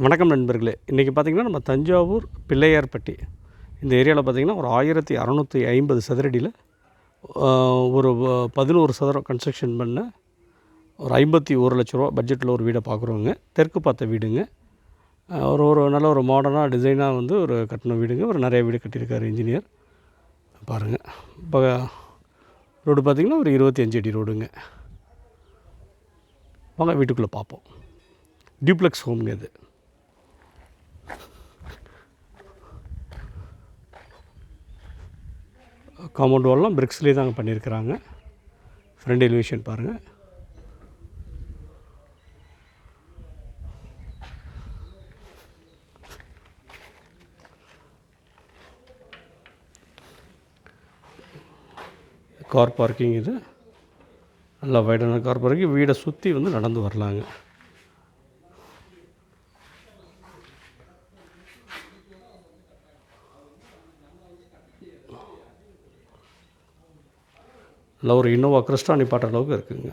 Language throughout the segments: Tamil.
வணக்கம் நண்பர்களே. இன்றைக்கி பார்த்திங்கன்னா நம்ம தஞ்சாவூர் பிள்ளையார்பட்டி. இந்த ஏரியாவில் பார்த்திங்கன்னா ஒரு ஆயிரத்தி அறநூற்றி ஐம்பது சதுரடியில் ஒரு பதினோரு சதுரம் கன்ஸ்ட்ரக்ஷன் பண்ண ஒரு ஐம்பத்தி ஒரு லட்ச ரூபா பட்ஜெட்டில் ஒரு வீடை பார்க்குறோங்க தெற்கு பார்த்த வீடுங்க. ஒரு ஒரு நல்ல ஒரு மாடர்னாக டிசைனாக வந்து ஒரு கட்டின வீடுங்க. ஒரு நிறைய வீடு கட்டியிருக்காரு இன்ஜினியர் பாருங்கள் இப்போ ரோடு பார்த்திங்கன்னா ஒரு இருபத்தி அஞ்சு அடி ரோடுங்க வாங்க வீட்டுக்குள்ளே பார்ப்போம் டியூப்ளெக்ஸ் ஹோம்ங்க இது. காம்பவுண்ட் வால்லாம் பிரிக்ஸ்லேயே தாங்க பண்ணியிருக்கிறாங்க. ஃப்ரண்ட் எலிவேஷன் பாருங்கள் கார் பார்க்கிங் இது. நல்லா வைடான கார் பார்க்கிங் வீடை சுற்றி வந்து நடந்து வரலாங்க. இல்லை ஒரு இன்னோவா கிறிஸ்டா நிப்பாட்டுற அளவுக்கு இருக்குங்க.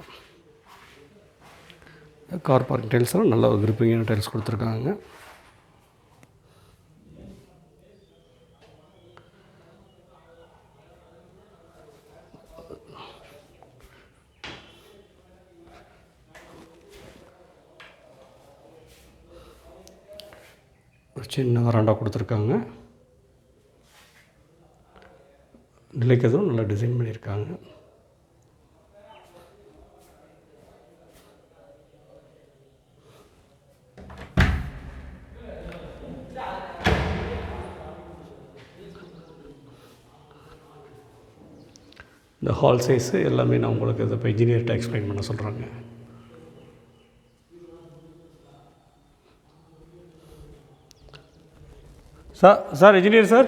கார் பார்க்கிங் டைல்ஸ்லாம் நல்ல ஒரு கிரிப்பிங்கான டைல்ஸ் கொடுத்துருக்காங்க சின்ன வராண்டா கொடுத்துருக்காங்க. நிலைக்கதும் நல்லா டிசைன் பண்ணியிருக்காங்க. இந்த ஹால் சைஸு எல்லாமே நான் உங்களுக்கு இதை இப்போ இன்ஜினியர்கிட்ட எக்ஸ்பிளைன் பண்ண சொல்கிறாங்க சார் சார் இன்ஜினியர் சார்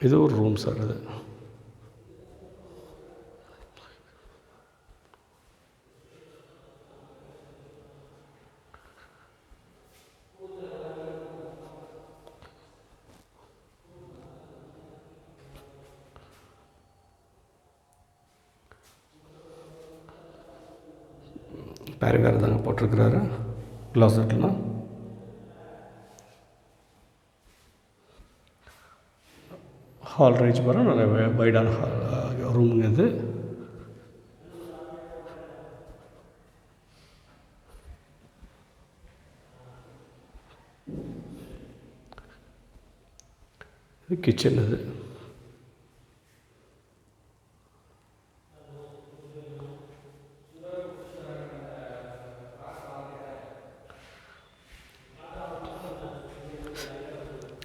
இது ஒரு ரூம் சார் அது. பேர் வேறு தாங்க போட்டிருக்கிறாரு. கிளாசட்லாம் ஹால் ஹால் ரேஞ்ச் பாருங்கள் நல்ல வைடான ஹால் ரூமுங்க இது இது கிச்சன் இது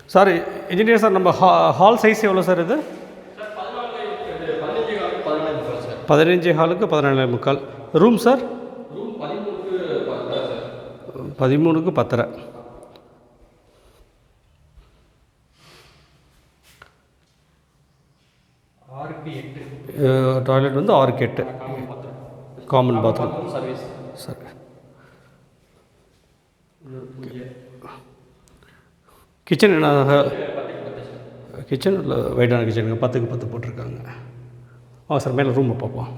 சாரி இன்ஜினியர் சார் நம்ம ஹா ஹால் சைஸ் எவ்வளோ சார் இது? பதினஞ்சு ஹாலுக்கு பதினாலு முக்கால். ரூம் சார் பதிமூணுக்கு பத்தரை. டாய்லெட் வந்து ஆறுக்கு எட்டு. Common bathroom service sir kitchen என்ன? கிச்சன் இல்லை வைடான கிச்சனுங்க பத்துக்கு பத்து போட்டிருக்காங்க. ஆ சார் மேலே ரூமை பார்ப்போம்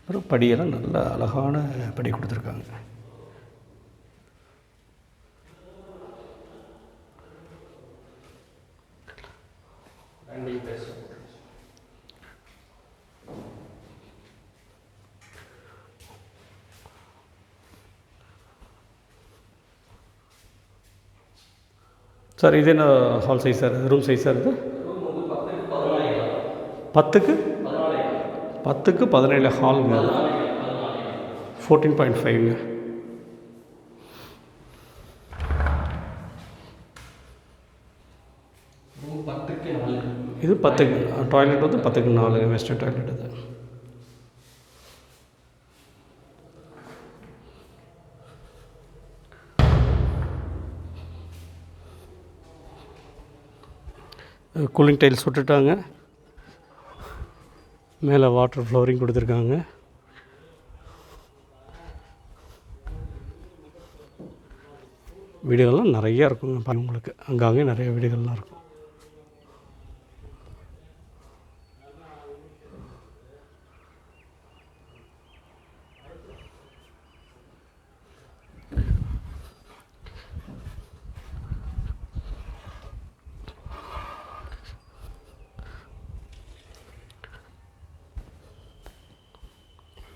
அப்புறம் படியெல்லாம் நல்ல அழகான படி கொடுத்துருக்காங்க. சார் இது என்ன hall size sir room size sir இது பத்துக்கு பத்துக்கு பதினேழு ஹாலுங்க ஃபோர்டீன் பாயிண்ட் ஃபைவ்ங்க இது பத்துக்கு டாய்லெட் வந்து பத்துக்கு நாலு வெஸ்டர்ன் டாய்லெட் இது கூலிங் டைல்ஸ் விட்டுட்டாங்க மேலே வாட்டர் ஃப்ளோரிங் கொடுத்துருக்காங்க. வீடுகள்லாம் நிறையா இருக்குங்க பாருங்க உங்களுக்கு. அங்கங்கே நிறைய வீடுகள்லாம் இருக்கும்.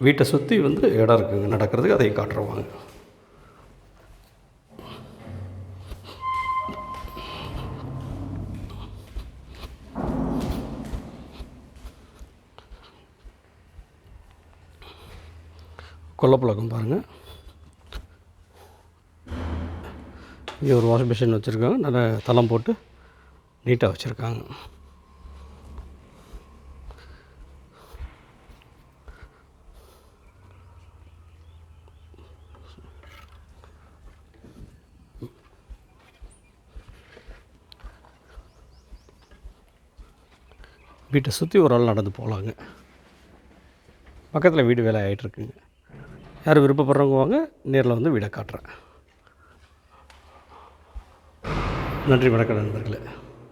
வீட்டை சுற்றி வந்து இடம் இருக்குங்க நடக்கிறதுக்கு அதையும் காட்டுறவாங்க. கொல்லப்பழக்கம் பாருங்கள் இங்கே ஒரு வாஷிங் மிஷின் வச்சுருக்காங்க. நல்ல தளம் போட்டு நீட்டாக வச்சுருக்காங்க. வீட்டை சுற்றி ஒரு ஆள் நடந்து போகலாங்க. பக்கத்தில் வீடு வேலை ஆகிட்டுருக்குங்க யார் விருப்பப்படுறவங்க வாங்க நேரில் வந்து வீடை காட்டுறேன். நன்றி வணக்கம் நண்பர்களே.